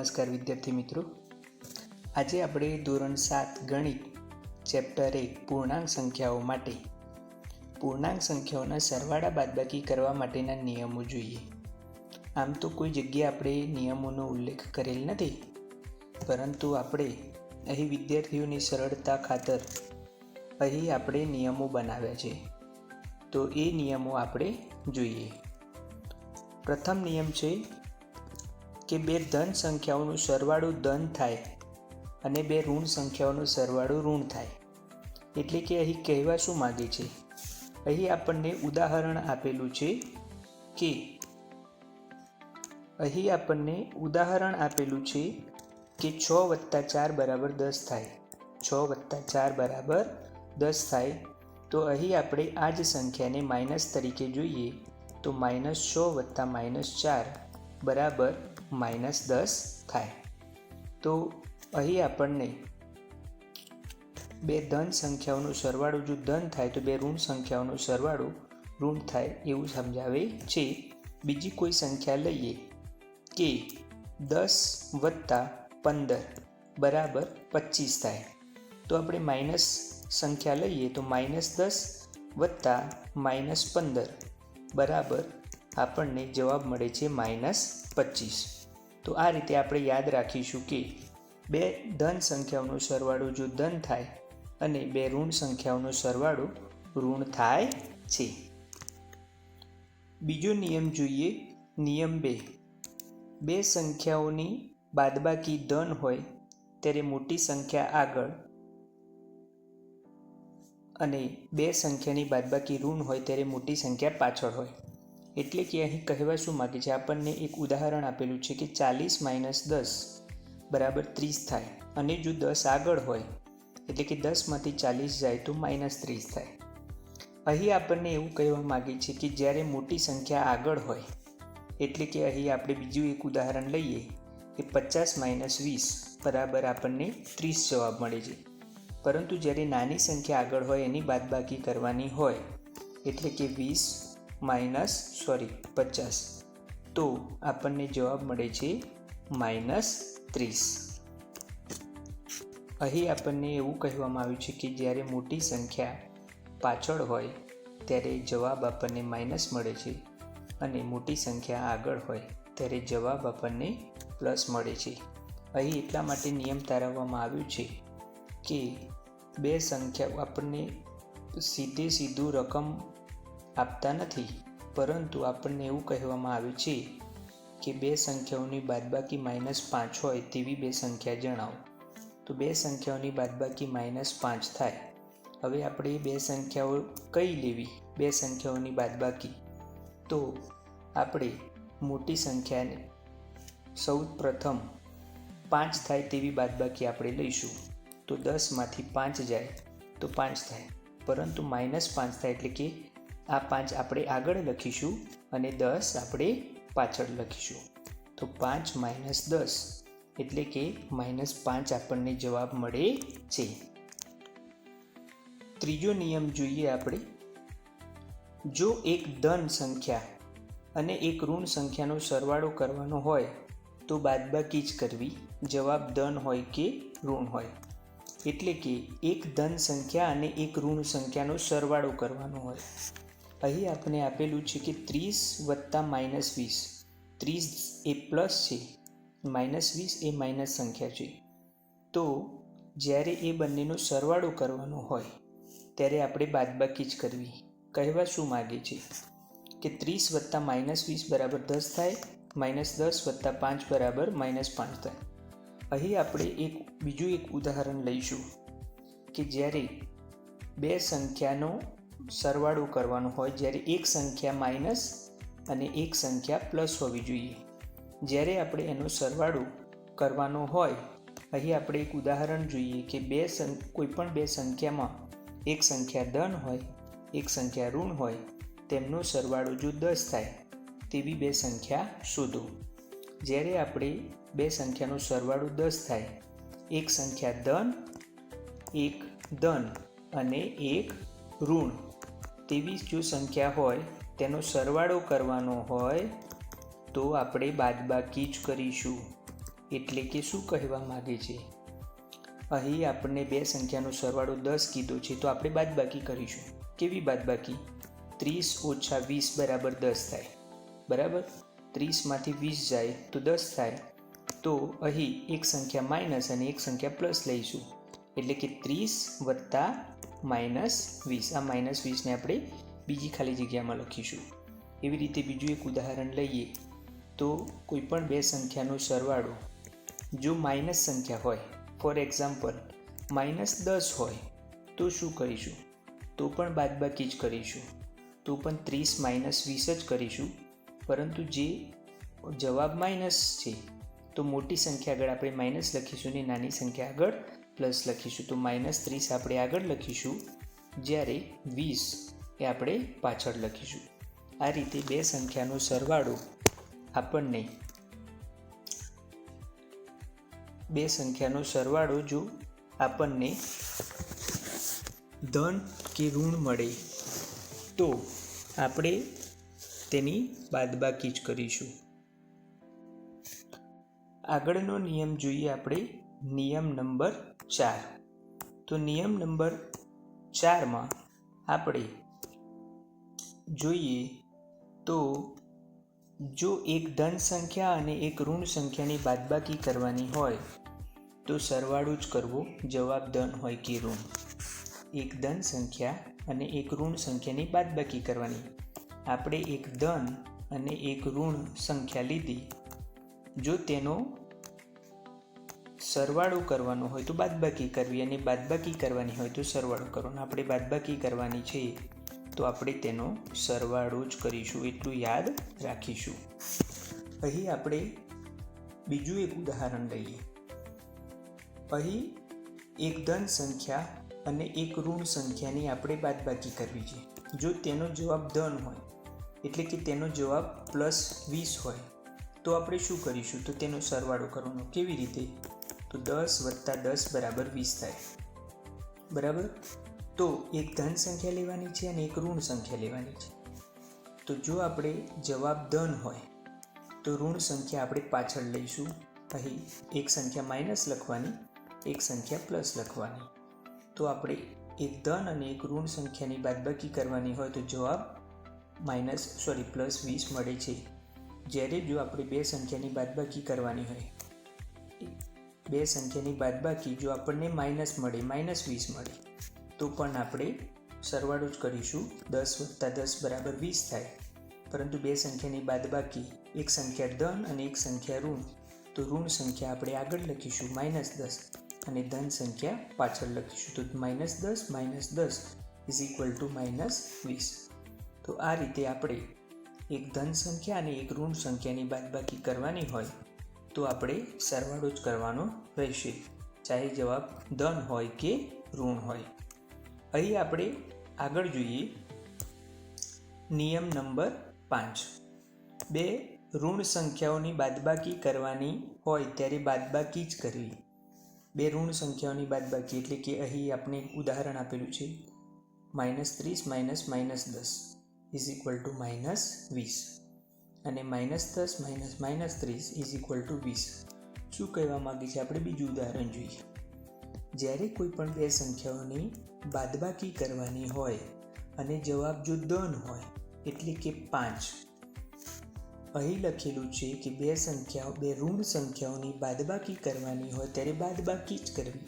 નમસ્કાર વિદ્યાર્થી મિત્રો. આજે આપણે ધોરણ સાત ગણિત ચેપ્ટર એક પૂર્ણાંક સંખ્યાઓ માટે, પૂર્ણાંક સંખ્યાઓના સરવાળા બાદબાકી કરવા માટેના નિયમો જોઈએ. આમ તો કોઈ જગ્યાએ આપણે નિયમોનો ઉલ્લેખ કરેલ નથી, પરંતુ આપણે અહીં વિદ્યાર્થીઓની સરળતા ખાતર અહીં આપણે નિયમો બનાવ્યા છે. તો એ નિયમો આપણે જોઈએ. પ્રથમ નિયમ છે કે બે ધન સંખ્યાઓનું સરવાળું ધન થાય અને બે ઋણ સંખ્યાઓનું સરવાળું ઋણ થાય. એટલે કે અહીં કહેવા શું માગે છે? અહીં આપણને ઉદાહરણ આપેલું છે કે અહીં આપણને ઉદાહરણ આપેલું છે કે છ વત્તા ચાર બરાબર દસ થાય. છ વત્તા ચાર બરાબર દસ થાય. તો અહીં આપણે આ જ સંખ્યાને માઇનસ તરીકે જોઈએ તો માઇનસ છ વત્તા માઇનસ ચાર બરાબર માઇનસ દસ થાય. તો અહીં આપણને બે ધન સંખ્યાઓનું સરવાળું જો ધન થાય તો બે ઋણ સંખ્યાઓનું સરવાળું ઋણ થાય એવું સમજાવે છે. બીજી કોઈ સંખ્યા લઈએ કે દસ વત્તા પંદર બરાબર પચીસ થાય. તો આપણે માઇનસ સંખ્યા લઈએ તો માઇનસ દસ વત્તા માઇનસ પંદર બરાબર આપણને જવાબ મળે છે માઇનસ પચીસ. તો આ રીતે આપણે યાદ રાખીશું કે બે ધન સંખ્યાઓનો સરવાળો જો ધન થાય અને બે ઋણ સંખ્યાઓનો સરવાળો ઋણ થાય છે. બીજો નિયમ જોઈએ, નિયમ બે. બે સંખ્યાઓની બાદબાકી ધન હોય ત્યારે મોટી સંખ્યા આગળ અને બે સંખ્યાની બાદબાકી ઋણ હોય ત્યારે મોટી સંખ્યા પાછળ હોય. એટલે કે અહીં કહેવા શું માગે છે? આપણને એક ઉદાહરણ આપેલું છે કે ચાલીસ માઇનસ દસ બરાબર ત્રીસ થાય અને જો દસ આગળ હોય, એટલે કે દસમાંથી ચાલીસ જાય તો માઇનસ ત્રીસ થાય. અહીં આપણને એવું કહેવા માગે છે કે જ્યારે મોટી સંખ્યા આગળ હોય, એટલે કે અહીં આપણે બીજું એક ઉદાહરણ લઈએ કે પચાસ માઇનસ વીસ બરાબર આપણને ત્રીસ જવાબ મળે છે. પરંતુ જ્યારે નાની સંખ્યા આગળ હોય એની બાદબાકી કરવાની હોય, એટલે કે વીસ માઇનસ, સોરી, પચાસ. તો આપણને જવાબ મળે છે માઇનસ ત્રીસ. અહીં આપણને એવું કહેવામાં આવ્યું છે કે જ્યારે મોટી સંખ્યા પાછળ હોય, ત્યારે જવાબ આપણને માઇનસ મળે છે અને મોટી સંખ્યા આગળ હોય, ત્યારે જવાબ આપણને પ્લસ મળે છે. અહીં એટલા માટે નિયમ તારવવામાં આવ્યું છે કે બે સંખ્યા આપણને સીધે સીધું રકમ આપતા નથી. પરંતુ આપણને એવું કહેવામાં આવ્યું છે કે બે સંખ્યાઓની બાદબાકી માઇનસ પાંચ હોય તેવી બે સંખ્યા જણાવો. તો બે સંખ્યાઓની બાદબાકી માઇનસ પાંચ થાય. હવે આપણે બે સંખ્યાઓ કઈ લેવી? બે સંખ્યાઓની બાદબાકી. તો આપણે મોટી સંખ્યાને સૌ પ્રથમ પાંચ થાય તેવી બાદબાકી આપણે લઈશું. તો દસમાંથી પાંચ જાય તો પાંચ થાય. પરંતુ માઇનસ પાંચ થાય એટલે કે આ પાંચ આપણે આગળ લખીશું અને દસ આપણે પાછળ લખીશું. તો પાંચ માઇનસ દસ એટલે કે માઇનસ પાંચ આપણને જવાબ મળે છે. ત્રીજો નિયમ જોઈએ આપણે. જો એક ધન સંખ્યા અને એક ઋણ સંખ્યાનો સરવાળો કરવાનો હોય, તો બાદબાકી જ કરવી. જવાબ ધન હોય કે ઋણ હોય. એટલે કે એક ધન સંખ્યા અને એક ઋણ સંખ્યાનો સરવાળો કરવાનો હોય. અહીં આપણે આપેલું છે કે ત્રીસ વત્તા માઇનસ વીસ. ત્રીસ એ પ્લસ છે, માઇનસ વીસ એ માઇનસ સંખ્યા છે. તો જ્યારે એ બંનેનો સરવાળો કરવાનો હોય, ત્યારે આપણે બાદબાકી જ કરવી. કહેવા શું માગે છે? કે ત્રીસ વત્તા માઇનસ વીસ બરાબર દસ થાય, માઇનસ દસ વત્તા પાંચ બરાબર માઇનસ પાંચ થાય. અહીં આપણે એક, બીજું એક ઉદાહરણ લઈશું કે જ્યારે બે સંખ્યાનો સરવાળો કરવાનો હોય જ્યારે એક સંખ્યા માઇનસ અને એક સંખ્યા પ્લસ હોવી જોઈએ. જ્યારે આપણે એનો સરવાળો કરવાનો હોય, અહીં આપણે એક ઉદાહરણ જોઈએ કે બે કોઈપણ બે સંખ્યામાં એક સંખ્યા ધન હોય, એક સંખ્યા ઋણ હોય, તેમનો સરવાળો જો દસ થાય, તેવી બે સંખ્યા શોધો. જ્યારે આપણે બે સંખ્યાનો સરવાળો દસ થાય, એક સંખ્યા ધન, એક ધન અને એક ઋણ. તેવી જો સંખ્યા હોય, તેનો સરવાળો કરવાનો હોય, તો આપણે બાદબાકી જ કરીશું. એટલે કે શું કહેવા માગે છે? અહીં આપણને બે સંખ્યાનો સરવાળો દસ કીધો છે, તો આપણે બાદબાકી કરીશું. કેવી બાદબાકી? ત્રીસ ઓછા વીસ બરાબર દસ થાય. બરાબર? ત્રીસમાંથી વીસ જાય, તો દસ થાય. તો અહીં એક સંખ્યા માઇનસ અને એક સંખ્યા પ્લસ લઈશું. એટલે કે ત્રીસ વત્તા માઇનસ વીસ. આ માઇનસ વીસને આપણે બીજી ખાલી જગ્યામાં લખીશું. એવી રીતે બીજું એક ઉદાહરણ લઈએ તો કોઈ પણ બે સંખ્યાનો સરવાળો જો માઇનસ સંખ્યા હોય, ફોર એક્ઝામ્પલ માઇનસ દસ હોય, તો શું કરીશું? તો પણ બાદબાકી જ કરીશું. તો પણ ત્રીસ માઇનસ વીસ જ કરીશું. પરંતુ જે જવાબ માઇનસ છે, તો મોટી સંખ્યા આગળ આપણે માઇનસ લખીશું ને નાની સંખ્યા આગળ પ્લસ લખીશું તો માઇનસ ત્રીસ આપણે આગળ લખીશું. જ્યારે વીસ એ આપણે પાછળ લખીશું. આ રીતે બે સંખ્યાનો સરવાળો આપણને બે સંખ્યાનો સરવાળો જો આપણને ધન કે ઋણ મળે, તો આપણે તેની બાદબાકી જ કરીશું. આગળનો નિયમ જોઈએ આપણે. નિયમ નંબર ચાર. તો નિયમ નંબર ચારમાં આપણે જોઈએ તો જો એક ધન સંખ્યા અને એક ઋણ સંખ્યાની બાદબાકી કરવાની હોય, તો સરવાળો જ કરવો જવાબ ધન હોય કે ઋણ. એક ધન સંખ્યા અને એક ઋણ સંખ્યાની બાદબાકી કરવાની. આપણે એક ધન અને એક ઋણ સંખ્યા લીધી. જો તેનો સરવાળો કરવાનો હોય તો બાદબાકી કરવી અને બાદબાકી કરવાની હોય તો સરવાળો કરવાનો આપણે બાદબાકી કરવાની છે તો આપણે તેનો સરવાળો જ કરીશું એટલું યાદ રાખીશું. અહીં આપણે બીજું એક ઉદાહરણ લઈએ. અહીં એક ધન સંખ્યા અને એક ઋણ સંખ્યાની આપણે બાદબાકી કરવી છે. જો તેનો જવાબ ધન હોય, એટલે કે તેનો જવાબ પ્લસ વીસ હોય, તો આપણે શું કરીશું? તો તેનો સરવાળો કરવાનો. કેવી રીતે? તો દસ વત્તા દસ બરાબર વીસ થાય. બરાબર? તો એક ધન સંખ્યા લેવાની છે અને એક ઋણ સંખ્યા લેવાની છે. તો જો આપણે જવાબ ધન હોય, તો ઋણ સંખ્યા આપણે પાછળ લઈશું. અહીં એક સંખ્યા માઇનસ લખવાની, એક સંખ્યા પ્લસ લખવાની. તો આપણે એક ધન અને એક ઋણ સંખ્યાની બાદબાકી કરવાની હોય તો જવાબ માઇનસ, સોરી, પ્લસ વીસ મળે છે. જ્યારે જો આપણે બે સંખ્યાની બાદબાકી કરવાની હોય બે સંખ્યાની બાદબાકી જો આપણને માઇનસ મળે, માઇનસ વીસ મળે, તો પણ આપણે સરવાળો જ કરીશું. દસ વત્તા દસ બરાબર વીસ થાય. પરંતુ બે સંખ્યાની બાદબાકી, એક સંખ્યા ધન અને એક સંખ્યા ઋણ, તો ઋણ સંખ્યા આપણે આગળ લખીશું માઇનસ દસ અને ધન સંખ્યા પાછળ લખીશું. તો માઇનસ દસ માઇનસ દસ ઇઝ ઇક્વલ ટુ માઇનસ વીસ. તો આ રીતે આપણે એક ધન સંખ્યા અને એક ઋણ સંખ્યાની બાદબાકી કરવાની હોય તો આપણે સરવાળો જ કરવાનો રહેશે. ચાહે જવાબ ધન હોય કે ઋણ હોય. અહીં આપણે આગળ જોઈએ. નિયમ નંબર પાંચ. બે, ઋણ સંખ્યાઓની બાદબાકી કરવાની હોય ત્યારે બાદબાકી જ કરવી. બે, ઋણ સંખ્યાઓની બાદબાકી એટલે કે અહીં આપણે ઉદાહરણ આપેલું છે. માઇનસ ત્રીસ, માઇનસ માઇનસ દસ. ઇઝ ઇક્વલ ટુ માઇનસ વીસ. અને માઇનસ દસ, માઇનસ માઇનસ ત્રીસ ઇઝ ઇક્વલ ટુ વીસ. શું કહેવા માગે છે? આપણે બીજું ઉદાહરણ જોઈએ. જ્યારે કોઈ પણ બે સંખ્યાઓની બાદબાકી કરવાની હોય અને જવાબ જો ધન હોય, એટલે કે પાંચ. અહીં લખેલું છે કે બે સંખ્યાઓ, બે ઋણ સંખ્યાઓની બાદબાકી કરવાની હોય ત્યારે બાદબાકી જ કરવી.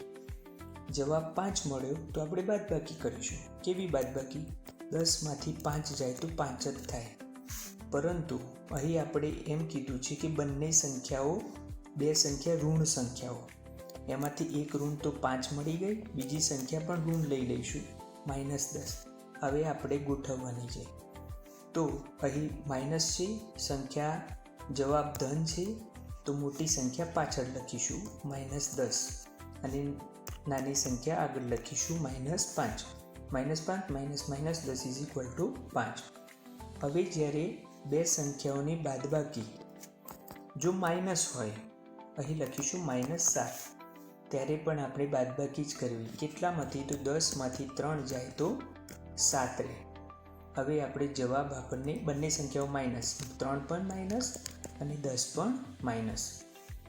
જવાબ પાંચ મળ્યો તો આપણે બાદબાકી કરીશું. કેવી બાદબાકી? દસમાંથી પાંચ જાય તો પાંચ જ થાય. પરંતુ અહીં આપણે એમ કીધું છે કે બંને સંખ્યાઓ બે સંખ્યા ઋણ સંખ્યાઓ. એમાંથી એક ઋણ તો પાંચ મળી ગઈ, બીજી સંખ્યા પણ ઋણ લઈ લઈશું, માઇનસ દસ. હવે આપણે ગોઠવવાની છે. તો અહીં માઇનસ છે, સંખ્યા જવાબ ધન છે, તો મોટી સંખ્યા પાછળ લખીશું, માઇનસ દસ. અને નાની સંખ્યા આગળ લખીશું, માઇનસ પાંચ. માઇનસ પાંચ, માઇનસ માઇનસ દસ ઇઝ ઇક્વલ ટુ પાંચ. હવે જ્યારે બે સંખ્યાઓની બાદબાકી. જો માઇનસ હોય, અહીં લખીશું માઇનસ સાત. ત્યારે પણ આપણે બાદબાકી જ કરવી. કેટલામાંથી તો દસમાંથી ત્રણ જાય તો સાત રહે. હવે આપણે જવાબ આપણને બંને સંખ્યાઓ માઇનસ. ત્રણ પણ માઇનસ અને દસ પણ માઇનસ.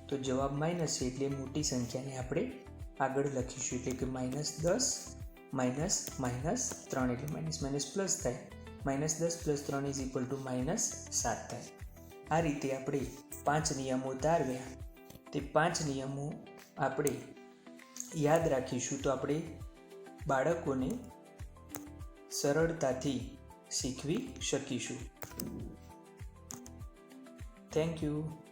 તો જવાબ માઇનસ છે એટલે મોટી સંખ્યાને આપણે આગળ લખીશું. એટલે કે માઇનસ દસ, માઇનસ માઇનસ ત્રણ. એટલે માઇનસ માઇનસ પ્લસ થાય. માઇનસ દસ પ્લસ ત્રણ ઇઝ ઇક્વલ ટુ માઇનસ સાત થાય. આ રીતે આપણે પાંચ નિયમો તારવ્યા તે પાંચ નિયમો આપણે યાદ રાખીશું તો આપણે બાળકોને સરળતાથી શીખવી શકીશું. Thank you